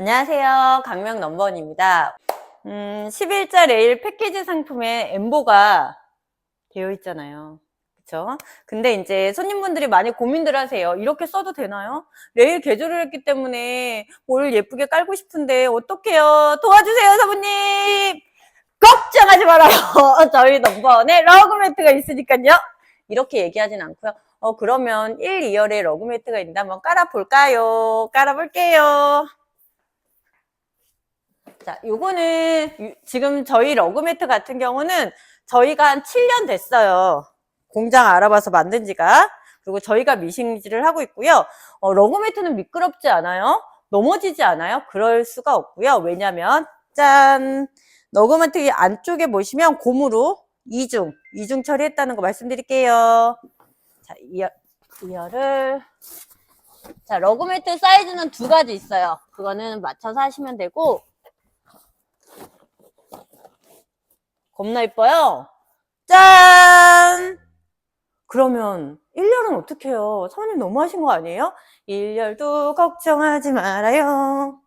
안녕하세요. 강명 넘버원입니다. 음, 11자 레일 패키지 상품에 엠보가 되어 있잖아요. 그쵸? 근데 이제 손님분들이 많이 고민들 하세요. 이렇게 써도 되나요? 레일 개조를 했기 때문에 뭘 예쁘게 깔고 싶은데 어떡해요? 도와주세요, 사부님! 걱정하지 말아요. 저희 넘버원에 러그 매트가 있으니까요. 이렇게 얘기하진 않고요. 어, 그러면 1, 2열에 러그 매트가 있는데 한번 깔아볼까요? 깔아볼게요. 자, 요거는 유- 지금 저희 러그매트 같은 경우는 저희가 한 7년 됐어요. 공장 알아봐서 만든 지가. 그리고 저희가 미싱질을 하고 있고요. 어, 러그매트는 미끄럽지 않아요. 넘어지지 않아요. 그럴 수가 없고요. 왜냐면 짠! 러그매트 안쪽에 보시면 고무로 이중, 이중 처리했다는 거 말씀드릴게요. 자, 이열, 이열을 자, 러그매트 사이즈는 두 가지 있어요. 그거는 맞춰서 하시면 되고 겁나 이뻐요. 짠! 그러면 1열은 어떻게 해요? 선생님 너무 하신 거 아니에요? 1열도 걱정하지 말아요.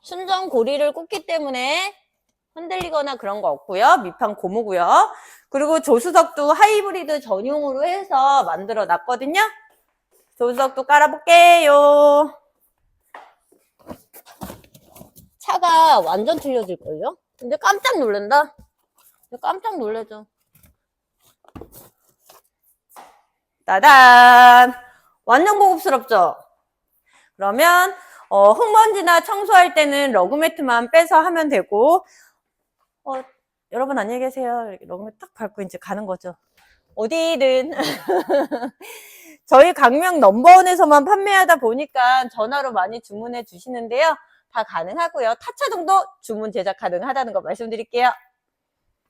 순정 고리를 꽂기 때문에 흔들리거나 그런 거 없고요. 밑판 고무고요. 그리고 조수석도 하이브리드 전용으로 해서 만들어 놨거든요. 조수석도 깔아볼게요. 차가 완전 틀려질걸요? 근데 깜짝 놀란다. 깜짝 놀라죠. 따단! 완전 고급스럽죠? 그러면 어, 흙먼지나 청소할 때는 러그매트만 빼서 하면 되고 어, 여러분 안녕히 계세요. 러그매트 딱 밟고 이제 가는 거죠. 어디든 저희 강명 넘버원에서만 판매하다 보니까 전화로 많이 주문해 주시는데요. 다 가능하고요. 타차등도 주문 제작 가능하다는 거 말씀드릴게요.